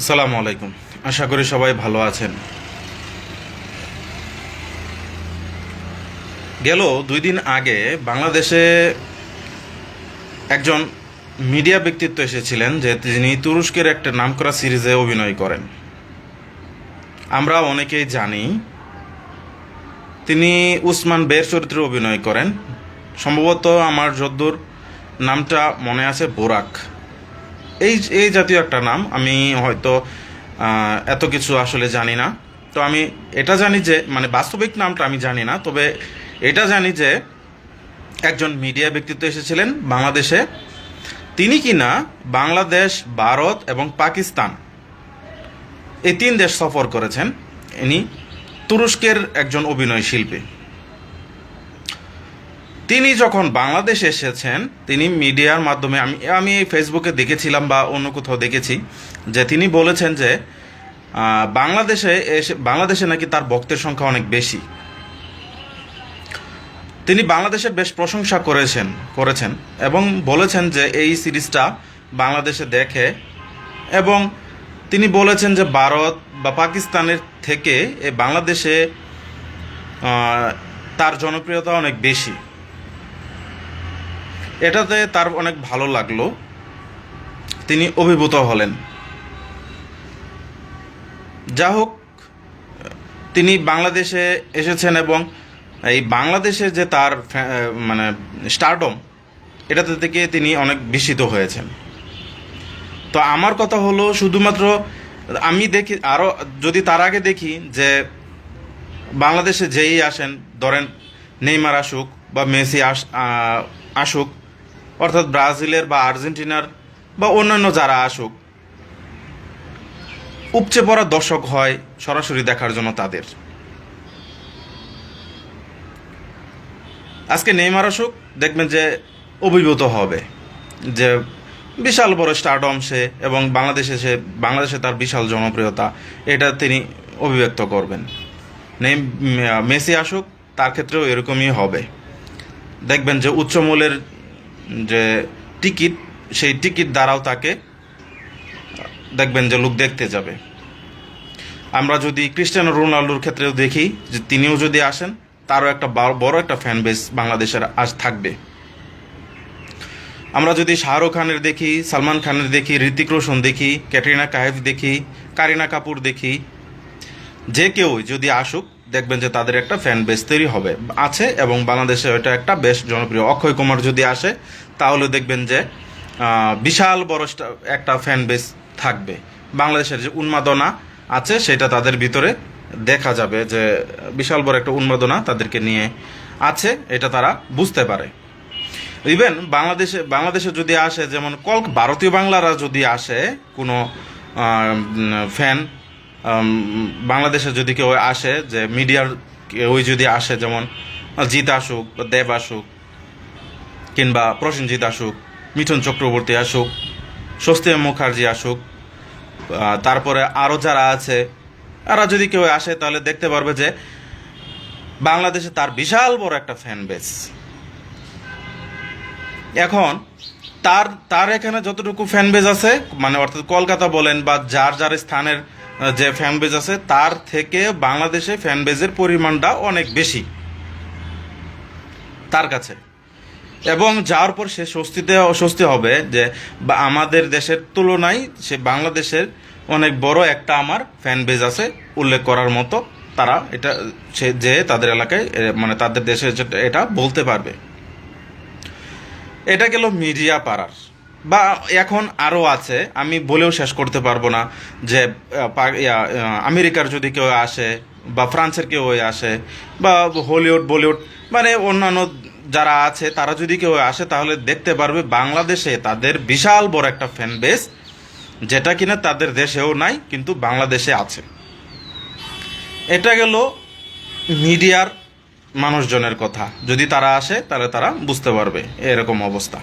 আসসালামু আলাইকুম। আশা করি সবাই ভালো আছেন। গেল দুই দিন আগে বাংলাদেশে একজন মিডিয়া ব্যক্তিত্ব এসেছিলেন যে তিনি তুরস্কের একটা নামকরা সিরিজে অভিনয় করেন। আমরা অনেকেই জানি, তিনি উসমান বের চরিত্রে অভিনয় করেন। সম্ভবত আমার যদ্দূর নামটা মনে আছে, বোরাক। এই এই জাতীয় একটা নাম, আমি হয়তো এত কিছু আসলে জানি না। তো আমি এটা জানি যে মানে বাস্তবিক নামটা আমি জানি না, তবে এটা জানি যে, একজন মিডিয়া ব্যক্তিত্ব এসেছিলেন বাংলাদেশে। তিনি কিনা বাংলাদেশ, ভারত এবং পাকিস্তান এই তিন দেশ সফর করেছেন। ইনি তুরস্কের একজন অভিনয় শিল্পী। তিনি যখন বাংলাদেশে এসেছেন, তিনি মিডিয়ার মাধ্যমে, আমি আমি এই ফেসবুকে দেখেছিলাম বা অন্য কোথাও দেখেছি, যে তিনি বলেছেন যে বাংলাদেশে এসে, বাংলাদেশে নাকি তার ভক্তের সংখ্যা অনেক বেশি। তিনি বাংলাদেশের বেশ প্রশংসা করেছেন করেছেন এবং বলেছেন যে এই সিরিজটা বাংলাদেশে দেখে এবং তিনি বলেছেন যে ভারত বা পাকিস্তানের থেকে এ বাংলাদেশে তার জনপ্রিয়তা অনেক বেশি। এটাতে তার অনেক ভালো লাগল। তিনি অভিভূত হলেন। যা হোক, তিনি বাংলাদেশে এসেছেন এবং এই বাংলাদেশে যে তার মানে স্টারডম এটাতে থেকে তিনি অনেক বিস্মিত হয়েছেন। তো আমার কথা হলো, শুধুমাত্র আমি দেখি আরও যদি তার আগে দেখি যে বাংলাদেশে যেই আসেন, ধরেন নেইমার আসুক বা মেসি আস আসুক অর্থাৎ ব্রাজিলের বা আর্জেন্টিনার বা অন্যান্য যারা আসুক, উপচে পড়া দর্শক হয় সরাসরি দেখার জন্য তাদের। আজকে নেইমার আসুক, দেখবেন যে অভিভূত হবে, যে বিশাল বড় স্টারডম সে এবং বাংলাদেশে সে, বাংলাদেশে তার বিশাল জনপ্রিয়তা, এটা তিনি অভিব্যক্ত করবেন। নেই মেসি আসুক, তার ক্ষেত্রেও এরকমই হবে। দেখবেন যে উচ্চ মূল্যের যে টিকিট, সেই টিকিট দ্বারাও তাকে, দেখবেন যে লোক দেখতে যাবে। আমরা যদি ক্রিস্টিয়ানো রোনাল্ডোর ক্ষেত্রেও দেখি যে তিনিও যদি আসেন, তারও একটা বড় একটা ফ্যান বেস বাংলাদেশের আজ থাকবে। আমরা যদি শাহরুখ খানের দেখি, সালমান খানের দেখি ঋতিক রোশন দেখি, ক্যাটরিনা কাইফ দেখি, কারিনা কাপুর দেখি, যে কেউ যদি আসুক দেখবেন যে তাদের একটা ফ্যান বেস তৈরি হবে, আছে এবং বাংলাদেশে এটা একটা বেশ জনপ্রিয়। অক্ষয় কুমার যদি আসে, তাহলে দেখবেন যে বিশাল বড় একটা- একটা ফ্যান বেস থাকবে। বাংলাদেশের যে উন্মাদনা আছে, সেটা তাদের ভিতরে দেখা যাবে যে, বিশাল বড় একটা উন্মাদনা তাদেরকে নিয়ে আছে, এটা তারা বুঝতে পারে। ইভেন বাংলাদেশে বাংলাদেশে যদি আসে, যেমন কল ভারতীয় বাংলারা যদি আসে, কোনো ফ্যান বাংলাদেশে যদি কেউ আসে, যে মিডিয়ার ওই যদি আসে, যেমন জিত আসুক দেব আসুক, কিংবা প্রসেনজিৎ আসুক, মিঠুন চক্রবর্তী আসুক, স্বস্তি মুখার্জি আসুক তারপরে আরও যারা আছে, এরা যদি কেউ আসে, তাহলে দেখতে পারবে যে বাংলাদেশে তার বিশাল বড় একটা ফ্যান বেস এখন তার তার এখানে যতটুকু ফ্যান বেজ আছে মানে অর্থাৎ কলকাতা বলেন বা যার যার স্থানের যে ফ্যান বেজ আছে, তার থেকে বাংলাদেশে ফ্যান বেজের পরিমাণটা অনেক বেশি। তার কাছে। এবং যাওয়ার পর সে স্বস্তিতে অস্বস্তি হবে যে, বা আমাদের দেশের তুলনায় সে বাংলাদেশের অনেক বড় একটা আমার ফ্যান বেজ আছে, উল্লেখ করার মতো তারা এটা, সে, যে তাদের এলাকায় মানে তাদের দেশে এটা বলতে পারবে। এটা গেল মিডিয়া পাড়ার। বা এখন আরও আছে, আমি বলেও শেষ করতে পারব না যে আমেরিকার যদি কেউ আসে বা ফ্রান্সের কেউ আসে বা হলিউড, বলিউড মানে অন্যান্য যারা আছে, তারা যদি কেউ আসে তাহলে দেখতে পারবে বাংলাদেশে তাদের বিশাল বড় একটা ফ্যান বেস যেটা কিনা তাদের দেশেও নাই, কিন্তু বাংলাদেশে আছে। এটা গেল মিডিয়ার মানুষজনের কথা। যদি তারা আসে, তাহলে তারা বুঝতে পারবে। এরকম অবস্থা।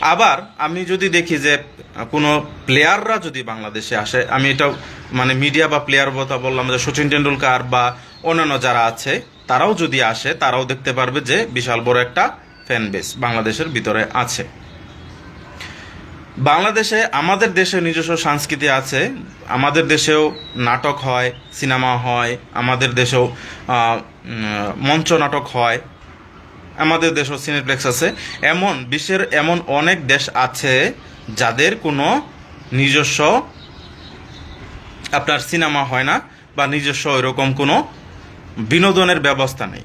আবার আমি যদি দেখি যে, কোনো প্লেয়াররা যদি বাংলাদেশে আসে, আমি এটা মানে মিডিয়া বা প্লেয়ার কথা বললাম যে, সচিন টেন্ডুলকার বা অন্যান্য যারা আছে, তারাও যদি আসে, তারাও দেখতে পারবে যে, বিশাল বড় একটা ফ্যান বেস বাংলাদেশের ভিতরে আছে। বাংলাদেশে আমাদের দেশে নিজস্ব সংস্কৃতি আছে। আমাদের দেশেও নাটক হয়, সিনেমা হয়, আমাদের দেশেও মঞ্চ নাটক হয়, আমাদের দেশেও সিনেপ্লেক্স আছে। এমন, বিশ্বের এমন অনেক দেশ আছে যাদের কোনো নিজস্ব, আপনার সিনেমা হয় না বা নিজস্ব এরকম কোনো বিনোদনের ব্যবস্থা নেই।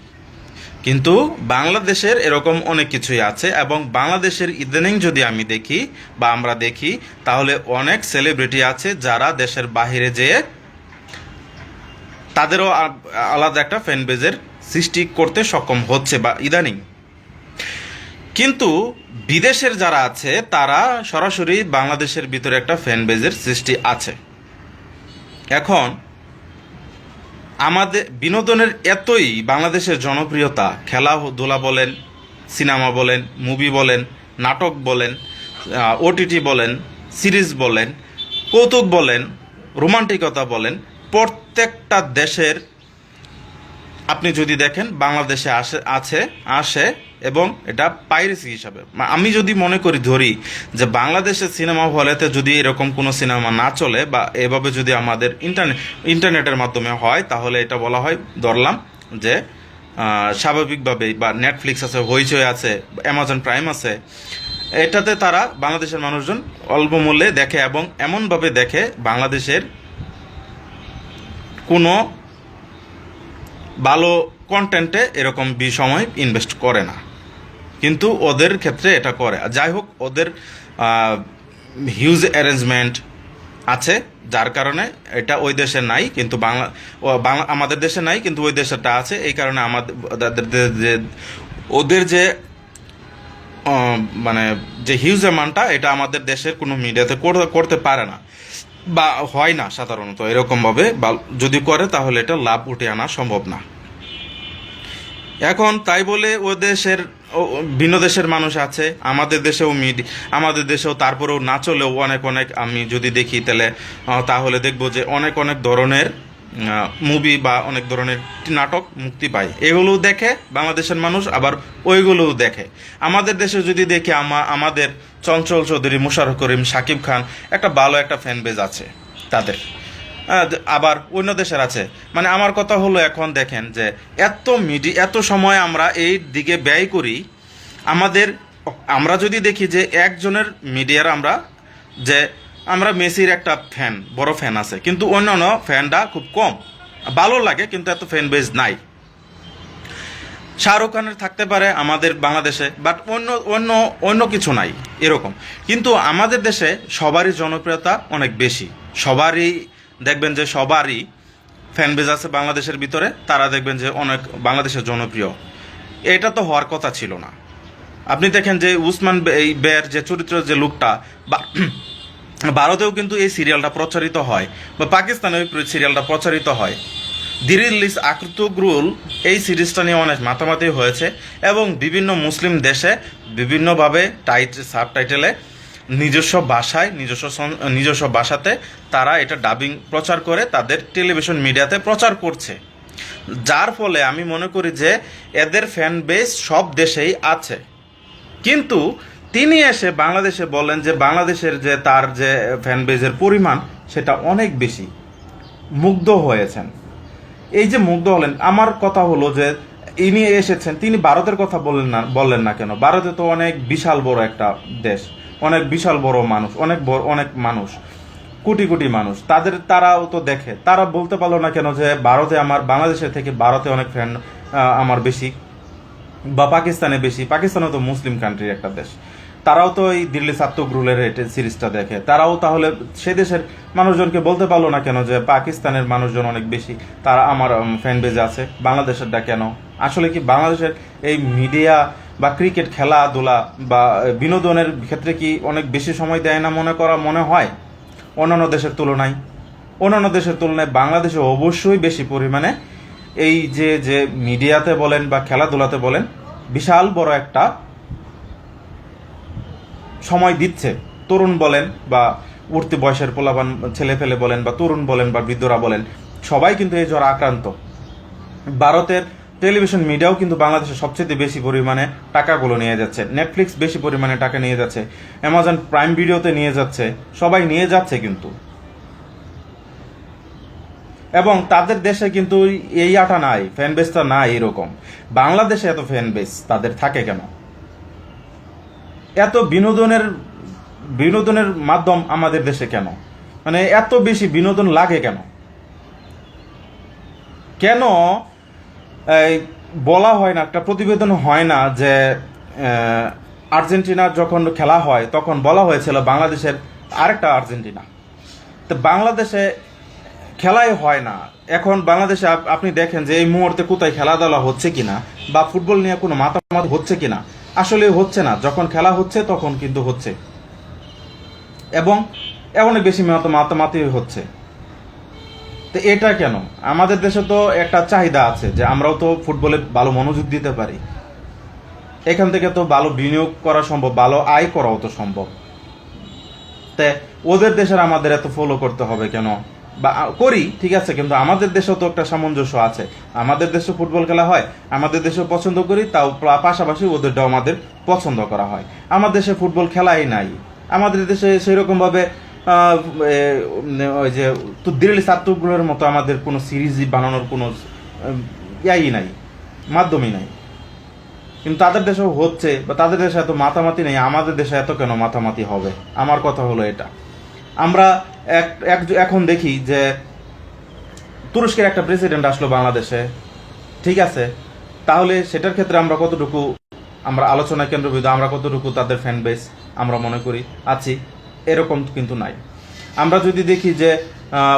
কিন্তু বাংলাদেশের এরকম অনেক কিছুই আছে এবং বাংলাদেশের ইদানিং যদি আমি দেখি বা আমরা দেখি, তাহলে অনেক সেলিব্রিটি আছে যারা দেশের বাহিরে যেয়ে তাদেরও আলাদা একটা ফ্যান বেজের সৃষ্টি করতে সক্ষম হচ্ছে বা ইদানিং। কিন্তু বিদেশের যারা আছে, তারা সরাসরি বাংলাদেশের ভিতরে একটা ফ্যান বেজের সৃষ্টি আছে। এখন আমাদের বিনোদনের এতই বাংলাদেশের জনপ্রিয়তা খেলাধুলা বলেন, সিনেমা বলেন, মুভি বলেন, নাটক বলেন ওটিটি বলেন, সিরিজ বলেন, কৌতুক বলেন, রোমান্টিকতা বলেন, প্রত্যেকটা দেশের আপনি যদি দেখেন বাংলাদেশে আসে আছে, আসে এবং এটা পাইরেসি হিসাবে। আমি যদি মনে করি, ধরি যে বাংলাদেশের সিনেমা হলেতে যদি এরকম কোনো সিনেমা না চলে বা এভাবে যদি আমাদের ইন্টারনেট ইন্টারনেটের মাধ্যমে হয়, তাহলে এটা বলা হয়, ধরলাম যে স্বাভাবিকভাবেই বা নেটফ্লিক্স আছে, হইচই আছে অ্যামাজন প্রাইম আছে, এটাতে তারা বাংলাদেশের মানুষজন অল্প মূল্যে দেখে এবং এমনভাবে দেখে বাংলাদেশের কোনো ভালো কন্টেন্টে এরকম সময় ইনভেস্ট করে না। কিন্তু ওদের ক্ষেত্রে এটা করে। যাই হোক, ওদের হিউজ অ্যারেঞ্জমেন্ট আছে, যার কারণে এটা ওই দেশে নাই, কিন্তু বাংলা বাংলা, আমাদের দেশে নাই, কিন্তু ওই দেশেরটা আছে, এই কারণে আমাদের যে- ওদের যে মানে যে হিউজ অ্যামাউন্টটা এটা আমাদের দেশের কোনো মিডিয়াতে করতে পারে না। বা হয় না সাধারণত এরকমভাবে, বা যদি করে, তাহলে এটা লাভ উঠে আনা সম্ভব না। এখন তাই বলে ও দেশের ভিন্ন দেশের মানুষ আছে, আমাদের দেশেও মিডি, আমাদের দেশেও তারপরেও না চলেও অনেক অনেক আমি যদি দেখি তাহলে তাহলে দেখব যে অনেক অনেক ধরনের মুভি বা অনেক ধরনের নাটক মুক্তি পায়। এগুলোও দেখে বাংলাদেশের মানুষ, আবার ওইগুলোও দেখে। আমাদের দেশে যদি দেখি আমা- আমাদের চঞ্চল চৌধুরী, মুশারফ করিম সাকিব খান, একটা ভালো একটা ফ্যান বেজ আছে তাদের। আবার অন্য দেশের আছে। মানে আমার কথা হলো এখন দেখেন যে এত মিডি, এত সময় আমরা এই দিকে ব্যয় করি, আমাদের, আমরা যদি দেখি যে একজনের মিডিয়ার আমরা, যে আমরা মেসির একটা ফ্যান বড় ফ্যান আছে, কিন্তু অন্যান্য ফ্যানটা খুব কম। ভালো লাগে, কিন্তু এত ফ্যান বেজ নাই। শাহরুখ খানের থাকতে পারে আমাদের বাংলাদেশে বাট অন্য অন্য অন্য কিছু নাই, এরকম। কিন্তু আমাদের দেশে সবারই জনপ্রিয়তা অনেক বেশি। সবারই দেখবেন যে সবারই ফ্যান বেজ আছে বাংলাদেশের ভিতরে, তারা দেখবেন যে অনেক বাংলাদেশের জনপ্রিয়। এটা তো হওয়ার কথা ছিল না। আপনি দেখেন যে উসমান এই বের যে চরিত্র যে লুকটা বা ভারতেও কিন্তু এই সিরিয়ালটা প্রচারিত হয়, বা পাকিস্তানেও এই সিরিয়ালটা প্রচারিত হয়। দিরিল্লিস আক্রতুগ্রুল এই সিরিজটা নিয়ে অনেক মাতামাতি হয়েছে, এবং বিভিন্ন মুসলিম দেশে বিভিন্নভাবে টাইট সাব টাইটেলে নিজস্ব ভাষায় নিজস্ব নিজস্ব ভাষাতে তারা এটা ডাবিং প্রচার করে, তাদের টেলিভিশন মিডিয়াতে প্রচার করছে। যার ফলে আমি মনে করি যে এদের ফ্যান বেস সব দেশেই আছে। কিন্তু তিনি এসে বাংলাদেশে বলেন যে বাংলাদেশের যে তার যে ফ্যান বেজের পরিমাণ, সেটা অনেক বেশি। মুগ্ধ হয়েছেন। এই যে মুগ্ধ হলেন, আমার কথা হলো যে ইনি এসেছেন, তিনি ভারতের কথা বললেন না বললেন না কেন? ভারতে তো অনেক বিশাল বড় একটা দেশ। অনেক বিশাল বড় মানুষ, অনেক বড়, অনেক মানুষ, কোটি কোটি মানুষ। তাদের, তারাও তো দেখে। তারা বলতে পারল না কেন যে ভারতে আমার, বাংলাদেশের থেকে ভারতে অনেক ফ্রেন্ড আমার বেশি বা পাকিস্তানে বেশি। পাকিস্তানও তো মুসলিম কান্ট্রির একটা দেশ। তারাও তো এই দিল্লি সাত্তুক রুলের সিরিজটা দেখে। তারাও তাহলে সে দেশের মানুষজনকে বলতে পারল না কেন যে পাকিস্তানের মানুষজন অনেক বেশি? তারা আমার ফ্যান বেজে আছে। বাংলাদেশেরটা কেন? আসলে কি বাংলাদেশের এই মিডিয়া বা ক্রিকেট খেলাধুলা বা বিনোদনের ক্ষেত্রে কি অনেক বেশি সময় দেয় না মনে করা মনে হয়? অন্যান্য দেশের তুলনায়। অন্যান্য দেশের তুলনায় বাংলাদেশে অবশ্যই বেশি পরিমাণে এই যে যে মিডিয়াতে বলেন বা খেলাধুলাতে বলেন, বিশাল বড় একটা সময় দিচ্ছে। তরুণ বলেন বা উঠতি বয়সের পোলাপান ছেলে ফেলে বলেন বা তরুণ বলেন বা বৃদ্ধরা বলেন, সবাই কিন্তু এই জ্বর আক্রান্ত। ভারতের টেলিভিশন মিডিয়াও কিন্তু বাংলাদেশে সবচেয়ে বেশি পরিমাণে টাকাগুলো নিয়ে যাচ্ছে। নেটফ্লিক্স বেশি পরিমাণে টাকা নিয়ে যাচ্ছে। অ্যামাজন প্রাইম ভিডিওতে নিয়ে যাচ্ছে। সবাই নিয়ে যাচ্ছে কিন্তু। এবং তাদের দেশে কিন্তু এই আটা নাই ফ্যান বেসটা নাই এরকম। বাংলাদেশে এত ফ্যান বেস তাদের থাকে কেন? এত বিনোদনের বিনোদনের মাধ্যম আমাদের দেশে কেন? মানে এত বেশি বিনোদন লাগে কেন? কেন বলা হয় না, একটা প্রতিবেদন হয় না যে আর্জেন্টিনার যখন খেলা হয়, তখন বলা হয়েছিল বাংলাদেশের আরেকটা আর্জেন্টিনা। তো বাংলাদেশে খেলাই হয় না। এখন বাংলাদেশে আপনি দেখেন যে এই মুহূর্তে কোথায় খেলাধুলা হচ্ছে কিনা, বা ফুটবল নিয়ে কোনো মাতামাতি হচ্ছে কিনা। আসলে হচ্ছে না, যখন খেলা হচ্ছে তখন কিন্তু হচ্ছে। এবং অনেক বেশি মত মাতামাতি হচ্ছে। তো এটা কেন? আমাদের দেশে তো একটা চাহিদা আছে যে আমরাও তো ফুটবলে ভালো মনোযোগ দিতে পারি। এখান থেকে তো ভালো বিনিয়োগ করা সম্ভব ভালো আয় করাও তো সম্ভব। তে ওদের দেশের আমাদের এত ফলো করতে হবে কেন? বা করি ঠিক আছে কিন্তু আমাদের দেশেও তো একটা সামঞ্জস্য আছে। আমাদের দেশে ফুটবল খেলা হয় আমাদের দেশেও পছন্দ করি তাও পাশাপাশি ওদেরটাও আমাদের পছন্দ করা হয়। আমার দেশে ফুটবল খেলাই নাই। আমাদের দেশে সেরকম ভাবে আহ, এ, উম, ওই যে দিল্লি সাত্তুগুলোর মতো আমাদের কোনো সিরিজ বানানোর কোনো ইয়াই নাই, মাধ্যমই নাই। কিন্তু তাদের দেশেও হচ্ছে, বা তাদের দেশে এত মাতামাতি নেই, আমাদের দেশে এত কেন মাতামাতি হবে? আমার কথা হলো এটা। আমরা এক- এখন দেখি যে, তুরস্কের একটা প্রেসিডেন্ট আসলো বাংলাদেশে, ঠিক আছে? তাহলে সেটার ক্ষেত্রে আমরা কতটুকু, আমরা আলোচনা কেন্দ্রবিন্দু, আমরা কতটুকু তাদের ফ্যান বেস আমরা মনে করি, আছি। এরকম কিন্তু নাই। আমরা যদি দেখি যে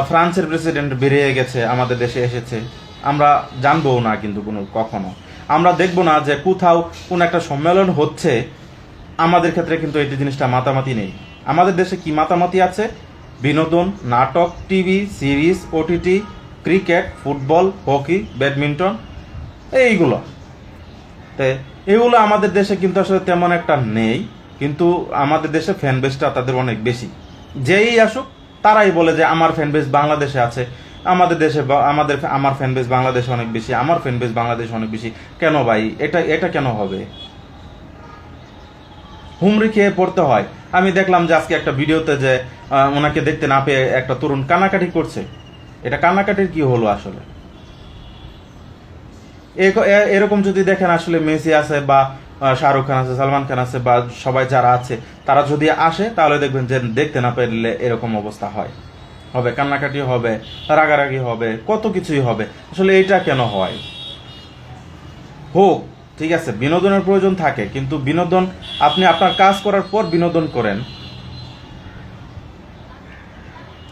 ফ্রান্সের প্রেসিডেন্ট বেরিয়ে গেছে, আমাদের দেশে এসেছে, আমরা জানব না কিন্তু কোনো, কখনো। আমরা দেখব না যে কোথাও কোন একটা সম্মেলন হচ্ছে, আমাদের ক্ষেত্রে কিন্তু এই জিনিসটা মাতামাতি নেই। আমাদের দেশে কি মাতামাতি আছে? বিনোদন, নাটক, TV, series OTT cricket, football, hockey, badminton, এইগুলো। তো, এগুলো আমাদের দেশে কিন্তু আসলে তেমন একটা নেই। কিন্তু আমাদের দেশে ফ্যান বেসটা তাদের অনেক বেশি। যেই আসুক, তারাই বলে যে আমার ফ্যান বেস বাংলাদেশে আছে। আমাদের দেশে আমাদের আমার ফ্যান বেস বাংলাদেশে অনেক বেশি, আমার ফ্যান বেস বাংলাদেশে অনেক বেশি। কেন ভাই? এটা এটা কেন হবে? হুমড়ি খেয়ে পড়তে হয়। আমি দেখলাম যে আজকে একটা ভিডিওতে যে ওনাকে দেখতে না পেয়ে একটা তরুণ কানাকাটি করছে। এটা কান্নাকাটির কি হলো আসলে? এরকম যদি দেখেন আসলে মেসি আছে বা শাহরুখ খান আছে, সালমান খান আছে বা সবাই যারা আছে, তারা যদি আসে, তাহলে দেখবেন যে দেখতে না পেলে এরকম অবস্থা হয়। হবে, কান্নাকাটি হবে, রাগারাগি হবে, কত কিছুই হবে। আসলে এইটা কেন হয়? হোক, ঠিক আছে, বিনোদনের প্রয়োজন থাকে, কিন্তু বিনোদন, আপনি আপনার কাজ করার পর বিনোদন করেন।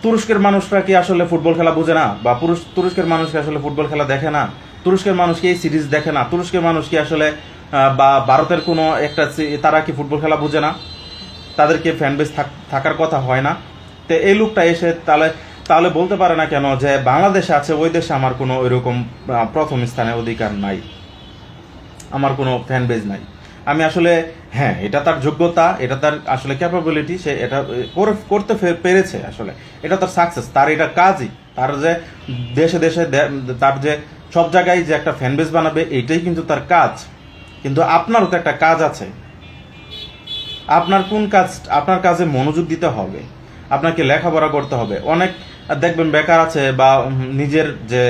তুরস্কের মানুষরা কি আসলে ফুটবল খেলা বুঝে না? বা পুরুষ, তুরস্কের মানুষ কি আসলে ফুটবল খেলা দেখে না? তুরস্কের মানুষ কি এই সিরিজ দেখে না? তুরস্কের মানুষ কি আসলে বা ভারতের কোনো একটা তারা কি ফুটবল খেলা বুঝে না? তাদেরকে ফ্যান বেস থাকার কথা হয় না। তো এই লোকটা এসে তাহলে তাহলে বলতে পারে না কেন যে বাংলাদেশে আছে, ওই দেশে আমার কোনো ওইরকম প্রথম স্থানে অধিকার নাই। আমার কোনো ফ্যান বেজ নাই। আমি আসলে হ্যাঁ এটা তার যোগ্যতা, এটা তার আসলে ক্যাপাবিলিটি সে এটা করে- করতে পেরেছে আসলে। এটা তার সাকসেস তার এটা কাজই। তার যে দেশে দেশে তার যে সব জায়গায় যে একটা ফ্যান বেজ বানাবে, এইটাই কিন্তু তার কাজ। কিন্তু আপনারও তো একটা কাজ আছে। আপনার কোন কাজ, আপনার কাজে মনোযোগ দিতে হবে। আপনাকে লেখাপড়া করতে হবে। অনেক, দেখবেন বেকার আছে বা নিজের যে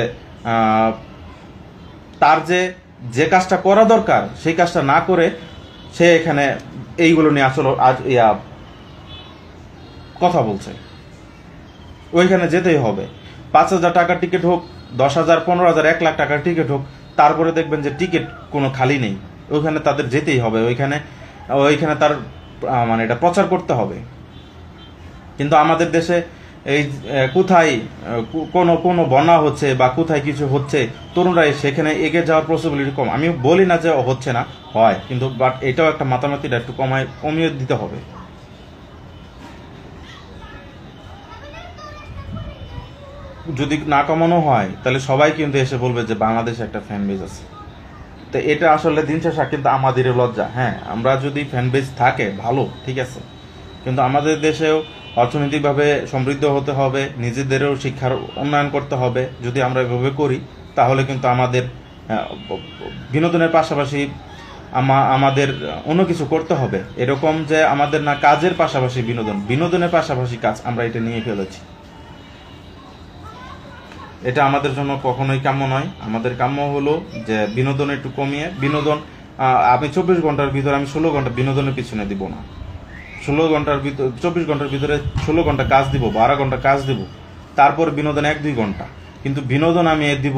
তার যে যে কাজটা করা দরকার, সেই কাজটা না করে সে এখানে এইগুলো নিয়ে আসলে, আজ ইয়া, কথা বলছে। ওইখানে যেতেই হবে। পাঁচ হাজার টাকার টিকিট হোক, দশ হাজার, পনেরো হাজার, এক লাখ টাকার টিকিট হোক, তারপরে দেখবেন যে টিকিট কোনো খালি নেই। ওইখানে তাদের যেতেই হবে, ওইখানে ওইখানে তার মানে এটা প্রচার করতে হবে। কিন্তু আমাদের দেশে এই কোথায় কোনো কোনো বন্যা হচ্ছে বা কোথায় কিছু হচ্ছে, তরুণরা সেখানে এগিয়ে যাওয়ার পসিবিলিটি কম। আমি বলি না যে হচ্ছে না, হয়, কিন্তু বাট এটাও একটা মাতামাতিটা একটু কমায়, কমিয়ে দিতে হবে। যদি না কমানো হয়, তাহলে সবাই কিন্তু এসে বলবে যে বাংলাদেশে একটা ফ্যান বেজ আছে। তো এটা আসলে দিন শেষে কিন্তু আমাদের লজ্জা। হ্যাঁ আমরা যদি ফ্যান বেজ থাকে, ভালো, ঠিক আছে। কিন্তু আমাদের দেশেও অর্থনৈতিকভাবে সমৃদ্ধ হতে হবে, নিজেদেরও শিক্ষার উন্নয়ন করতে হবে। যদি আমরা এভাবে করি, তাহলে কিন্তু আমাদের বিনোদনের পাশাপাশি আমা- আমাদের অন্য কিছু করতে হবে। এরকম যে আমাদের না কাজের পাশাপাশি বিনোদন, বিনোদনের পাশাপাশি কাজ আমরা এটা নিয়ে ফেলেছি। এটা আমাদের জন্য কখনোই কাম্য নয়। আমাদের কাম্য হলো যে বিনোদন একটু কমিয়ে, বিনোদন আমি চব্বিশ ঘণ্টার ভিতরে আমি ষোলো ঘণ্টা বিনোদনের পিছনে দিব না। ষোলো ঘণ্টার ভিতরে, চব্বিশ ঘণ্টার ভিতরে ষোলো ঘণ্টা কাজ দিব, বারো ঘণ্টা কাজ দিব, তারপর বিনোদন এক দুই ঘণ্টা। কিন্তু বিনোদন আমি এ দিব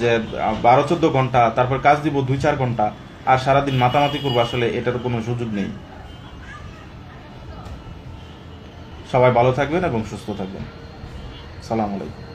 যে বারো চোদ্দ ঘণ্টা, তারপর কাজ দিব দুই চার ঘণ্টা, আর সারাদিন মাতামাতি করব আসলে এটার কোনো সুযোগ নেই। সবাই ভালো থাকবেন এবং সুস্থ থাকবেন। সালাম আলাইকুম।